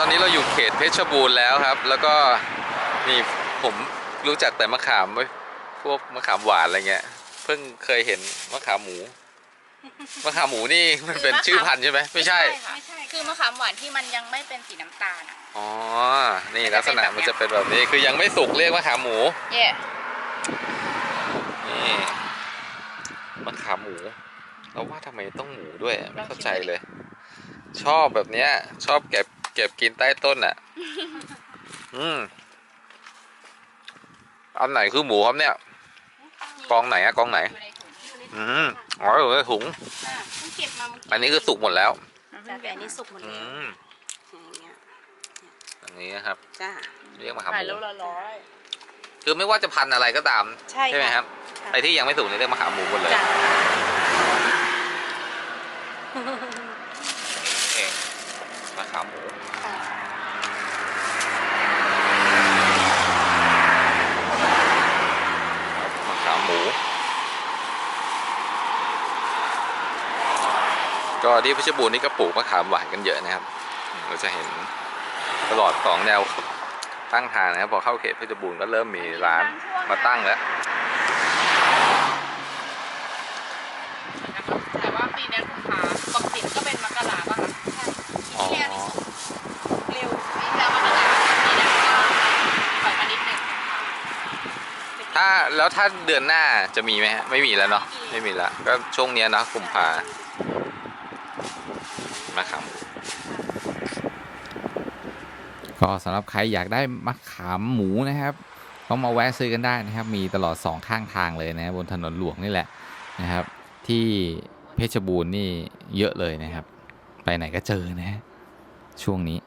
ตอนนี้เราอยู่เขตเพชรบูรณ์แล้วครับ แล้วก็นี่ผมรู้จักแต่มะขามไว้พวกมะขามหวานอะไรเงี้ย เพิ่งเคยเห็นมะขามหมู มะขามหมูนี่มันเป็นชื่อพันธุ์ใช่ไหมไม่ใช่ ค่ะคือมะขามหวานที่มันยังไม่เป็นสีน้ำตาลอะอ๋อ นี่ลักษณะมันจะเป็นแบบนี้ คือยังไม่สุกเรียกมะขามหมู เย่นี่มะขามหมู เราว่าทำไมต้องหมูด้วยอะไม่เข้าใจเลย ชอบแบบเนี้ย ชอบเก็บเก็บกินใต้ต้นอะ อืมอันไหนคือหมูครับเนี่ย กองไหนอะกองไหนอยู่ในถุงอืมอ๋ออยู่ในถุง อะเพิ่งเก็บมาเมื่อกี้อันนี้คือสุกหมดแล้ว จ้าแต่อันนี้สุกหมดอืแล้วมอย่างเงี้ยอันนี้นะครับ จ้า เรียกมะขามหขายมู โลละร้อยคือไม่ว่าจะพันธุ์อะไรก็ตามใช่ไหมค่ะครับค่ะ ไอ้ที่ยังไม่สุกนี่เรียกมะขามหมูหมดเลย จ้าเองมะ ขาหมูมะขามหมู ก็ที่เพชรบูรณ์นี่ก็ปลูกมะขามหวานกันเยอะนะครับ เราจะเห็นตลอดสองแนวตั้งทางนะครับพอเข้าเขตเพชรบูรณ์ก็เริ่มมีร้านมาตั้งแล้ว แต่ว่าปีนี้กุมภาปกติก็เป็นมกราป่ะคะใช่ปีที่แล้วนี่สุกเร็วปีที่แล้วมกราปีนี้ก็ปล่อยมานิดนึง ถ้าแล้วถ้าเดือนหน้าจะมีไหมฮะไม่มีแล้วเนาะไม่มีแล้วก็ช่วงเนี้ยเนอะกุมภามาขามก็สำหรับใครอยากได้มะขามหมูนะครับก็มาแวะซื้อกันได้นะครับ มีตลอดสองข้างทางเลยนะบนถนนหลวงนี่แหละนะครับ ที่เพชรบูรณ์นี่เยอะเลยนะครับ ไปไหนก็เจอนะ ช่วงนี้